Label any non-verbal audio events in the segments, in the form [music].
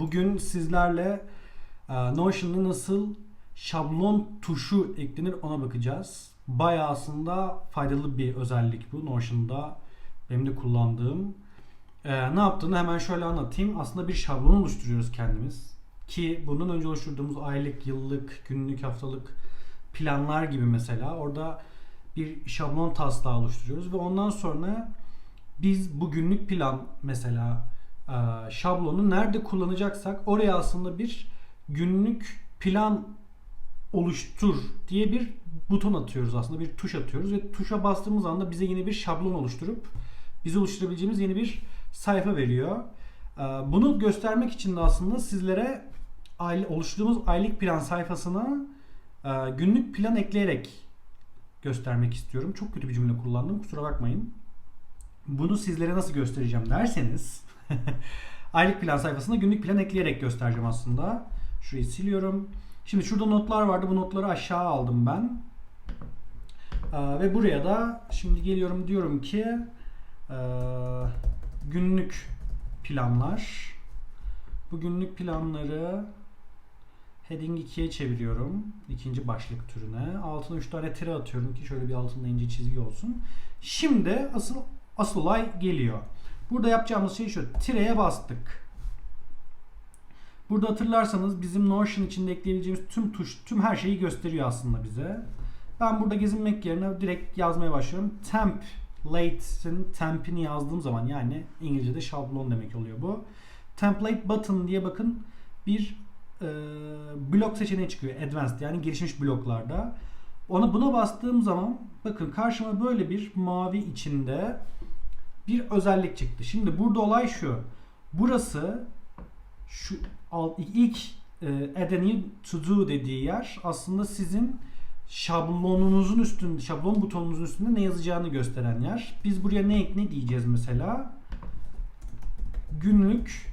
Bugün sizlerle e, Notion'da nasıl şablon tuşu eklenir ona bakacağız. Bayağı aslında faydalı bir özellik bu Notion'da benim de kullandığım. E, ne yaptığını hemen şöyle anlatayım. Aslında bir şablon oluşturuyoruz kendimiz. Ki bundan önce oluşturduğumuz aylık, yıllık, günlük, haftalık planlar gibi mesela orada bir şablon taslağı oluşturuyoruz ve ondan sonra biz bu günlük plan mesela şablonu nerede kullanacaksak oraya aslında bir günlük plan oluştur diye bir buton atıyoruz aslında bir tuş atıyoruz ve tuşa bastığımız anda bize yine bir şablon oluşturup bize oluşturabileceğimiz yeni bir sayfa veriyor. E, Bunu göstermek için de aslında sizlere oluşturduğumuz aylık plan sayfasına e, günlük plan ekleyerek göstermek istiyorum. Çok kötü bir cümle kullandım kusura bakmayın. Bunu sizlere nasıl göstereceğim derseniz [laughs] aylık plan sayfasına günlük plan ekleyerek göstereceğim aslında. Şurayı siliyorum. Şimdi şurada notlar vardı. Bu notları aşağı aldım ben. Ee, ve buraya da şimdi geliyorum diyorum ki e, günlük planlar. Bu günlük planları heading 2'ye çeviriyorum. ikinci başlık türüne. Altına 3 tane tire atıyorum ki şöyle bir altında ince çizgi olsun. Şimdi asıl asıl olay geliyor. Burada yapacağımız şey şu. Tireye bastık. Burada hatırlarsanız bizim Notion içinde ekleyebileceğimiz tüm tuş, tüm her şeyi gösteriyor aslında bize. Ben burada gezinmek yerine direkt yazmaya başlıyorum. Template'in temp'ini yazdığım zaman yani İngilizce'de şablon demek oluyor bu. Template button diye bakın bir e, blok seçeneği çıkıyor. Advanced yani gelişmiş bloklarda. Ona buna bastığım zaman bakın karşıma böyle bir mavi içinde bir özellik çıktı. Şimdi burada olay şu. Burası şu ilk e, new to do dediği yer aslında sizin şablonunuzun üstünde, şablon butonunuzun üstünde ne yazacağını gösteren yer. Biz buraya ne ne diyeceğiz mesela? Günlük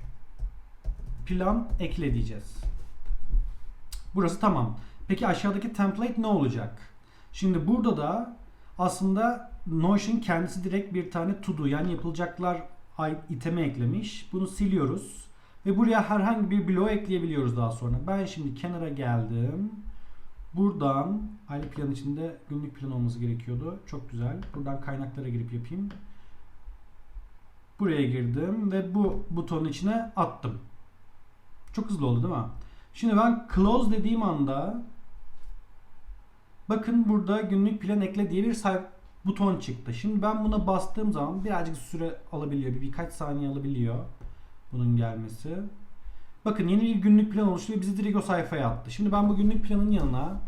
plan ekle diyeceğiz. Burası tamam. Peki aşağıdaki template ne olacak? Şimdi burada da aslında Notion kendisi direkt bir tane to do yani yapılacaklar iteme eklemiş. Bunu siliyoruz. Ve buraya herhangi bir bloğu ekleyebiliyoruz daha sonra. Ben şimdi kenara geldim. Buradan aylık plan içinde günlük plan olması gerekiyordu. Çok güzel. Buradan kaynaklara girip yapayım. Buraya girdim ve bu butonun içine attım. Çok hızlı oldu değil mi? Şimdi ben close dediğim anda bakın burada günlük plan ekle diye bir say- buton çıktı. Şimdi ben buna bastığım zaman birazcık süre alabiliyor. Bir birkaç saniye alabiliyor bunun gelmesi. Bakın yeni bir günlük plan oluştu ve bizi direkt o sayfaya attı. Şimdi ben bu günlük planın yanına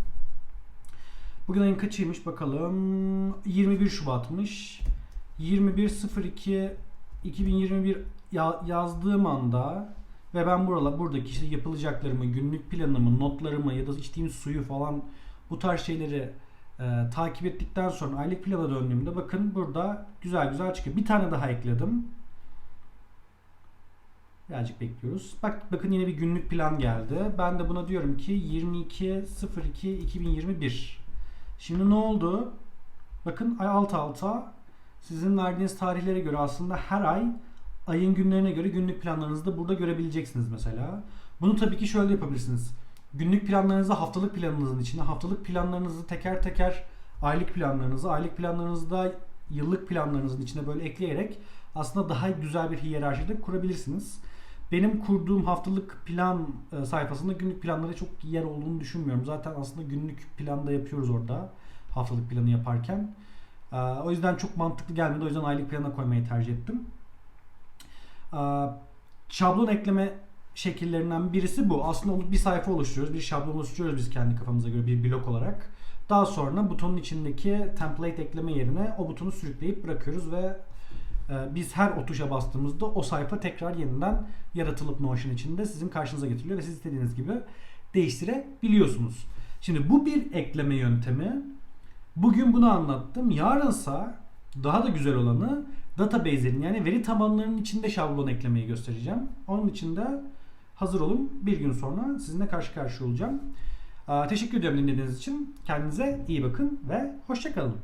bugün ayın kaçıymış bakalım 21 Şubat'mış 21.02 2021 ya- yazdığım anda ve ben buralar buradaki işte yapılacaklarımı, günlük planımı, notlarımı ya da içtiğim suyu falan bu tarz şeyleri e, takip ettikten sonra aylık plana döndüğümde bakın burada güzel güzel çıkıyor. Bir tane daha ekledim. Birazcık bekliyoruz. Bak bakın yine bir günlük plan geldi. Ben de buna diyorum ki 22.02.2021. Şimdi ne oldu? Bakın ay alt alta sizin verdiğiniz tarihlere göre aslında her ay ayın günlerine göre günlük planlarınızı da burada görebileceksiniz mesela. Bunu tabii ki şöyle yapabilirsiniz. Günlük planlarınızı haftalık planınızın içine, haftalık planlarınızı teker teker aylık planlarınızı, aylık planlarınızı da yıllık planlarınızın içine böyle ekleyerek aslında daha güzel bir hiyerarşide kurabilirsiniz. Benim kurduğum haftalık plan e, sayfasında günlük planlara çok yer olduğunu düşünmüyorum. Zaten aslında günlük planda yapıyoruz orada haftalık planı yaparken. E, O yüzden çok mantıklı gelmedi. O yüzden aylık plana koymayı tercih ettim. E, Şablon ekleme şekillerinden birisi bu. Aslında bir sayfa oluşturuyoruz. Bir şablon oluşturuyoruz biz kendi kafamıza göre bir blok olarak. Daha sonra butonun içindeki template ekleme yerine o butonu sürükleyip bırakıyoruz ve e, biz her o tuşa bastığımızda o sayfa tekrar yeniden yaratılıp Notion içinde sizin karşınıza getiriliyor ve siz istediğiniz gibi değiştirebiliyorsunuz. Şimdi bu bir ekleme yöntemi. Bugün bunu anlattım. Yarınsa daha da güzel olanı database'lerin yani veri tabanlarının içinde şablon eklemeyi göstereceğim. Onun için de hazır olun. Bir gün sonra sizinle karşı karşıya olacağım. Teşekkür ediyorum dinlediğiniz için. Kendinize iyi bakın ve hoşçakalın.